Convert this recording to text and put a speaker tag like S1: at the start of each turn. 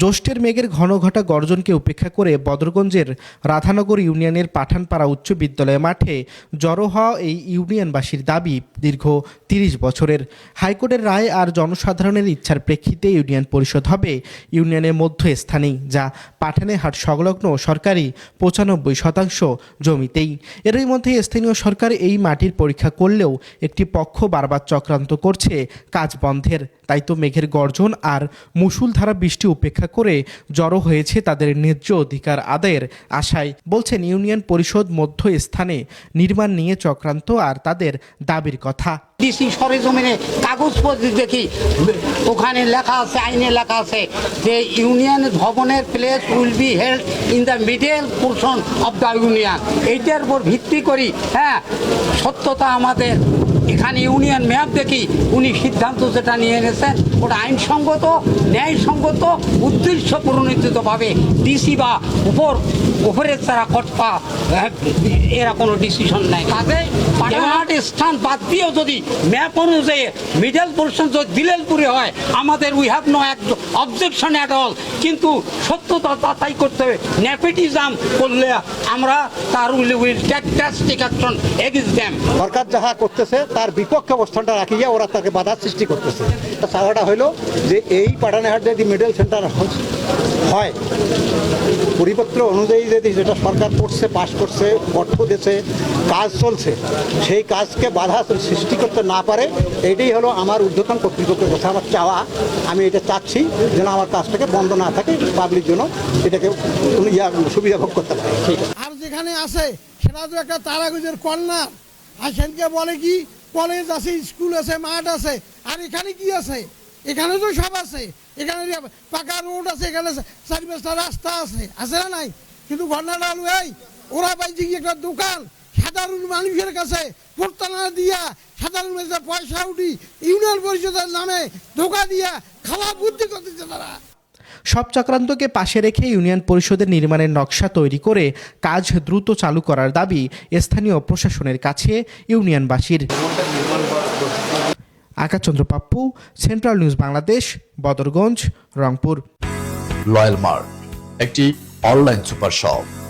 S1: জ্যৈষ্ঠের মেঘের ঘন ঘটা গর্জনকে উপেক্ষা করে বদরগঞ্জের রাধানগর ইউনিয়নের পাঠানপাড়া উচ্চ বিদ্যালয় মাঠে জড়ো হওয়া এই ইউনিয়নবাসীর দাবি দীর্ঘ তিরিশ বছরের। হাইকোর্টের রায় আর জনসাধারণের ইচ্ছার প্রেক্ষিতে ইউনিয়ন পরিষদ হবে ইউনিয়নের মধ্যস্থানেই যা পাঠানেহাট সংলগ্ন সরকারি পঁচানব্বই শতাংশ জমিতেই। এরই মধ্যে স্থানীয় সরকার এই মাটির পরীক্ষা করলেও একটি পক্ষ বারবার চক্রান্ত করছে কাজ বন্ধের। তাই তো মেঘের গর্জন আর মুষুলধারা বৃষ্টি উপেক্ষা করে জড়ো হয়েছে তাদের ন্যায্য অধিকার আদায়ের আশায়। বলছেন, ইউনিয়ন পরিষদ মধ্য স্থানে নির্মাণ নিয়ে চক্রান্ত আর তাদের দাবির কথা।
S2: ডিসি সরেজমিনে কাগজপত্র দেখি। ওখানে লেখা আছে, আইনে লেখা আছে যে ইউনিয়ন ভবনের place will be held in the middle portion of the union এইটার উপর ভিত্তি করি হ্যাঁ? সত্যতা আমাদের। এখানে ইউনিয়ন ম্যাপ দেখি উনি সিদ্ধান্ত যেটা নিয়ে এনেছেন ওটা আইনসঙ্গত, ন্যায়সঙ্গত উদ্দেশ্য প্রণোদিতভাবে ডিসি বা উপর উপরের তারা কটপা এরা কোনো ডিসিশন নেয় কাজে পাঠানহাট স্থান বাদ দিয়েও যদি ম্যাপ অনুযায়ী মিডল পোর্শন যদি দিলেলপুরে হয় আমাদের we have no objection at all কিন্তু সত্যতা যাচাই করতে হবে। নেপেটিজম করলে আমরা তার will will take drastic action against them
S3: সরকার যাহা করতেছে তার বিপক্ষে অবস্থানটা রাখিয়া ওরা তাকে বাধা সৃষ্টি করতেছে। চাওয়াটা হলো যে এই পাঠানেহাট যদি মিডল সেন্টার হয়। পরিপত্র অনুযায়ী যদি যেটা সরকার করছে পাশ করছে অর্থ দিয়েছে কাজ চলছে সেই কাজকে বাধা সৃষ্টি করতে না পারে এইটাই হলো আমার ঊর্ধ্বতন কর্তৃপক্ষের কথা আমার চাওয়া। আমি এটা চাচ্ছি যেন আমার কাজটাকে বন্ধ না থাকে পাবলিক জন্য এটাকে সুবিধা ভোগ করতে পারে। ঠিক আছে।
S4: আর যেখানে আছে সেটা তো একটা তারাগুজের কর্নার। আর সেখানকে বলে কি কলেজ আছে স্কুল আছে মাঠ আছে আর এখানে কি আছে? এখানে তো সব আছে। এখানে পাকা রোড আছে এখানে চারি পাঁচটা রাস্তা আছে। আছে না নাই? কিন্তু ঘটনাটা হলো এই ওরা পাইছে কি একটা দোকান সাধারণ মানুষের কাছে প্রত্যানা দিয়া সাধারণ মানুষের পয়সা উঠি ইউনিয়ন পরিষদের নামে ধোকা দিয়া খাওয়া বুদ্ধি করতেছে তারা।
S1: সব চক্রান্তকে পাশে রেখে ইউনিয়ন পরিষদের নির্মাণের নকশা তৈরি করে কাজ দ্রুত চালু করার দাবি স্থানীয় প্রশাসনের কাছে ইউনিয়নবাসীর। Akashchandra Pappu central news Bangladesh Badarganj Rangpur
S5: loyal mart একটি অনলাইন সুপার শপ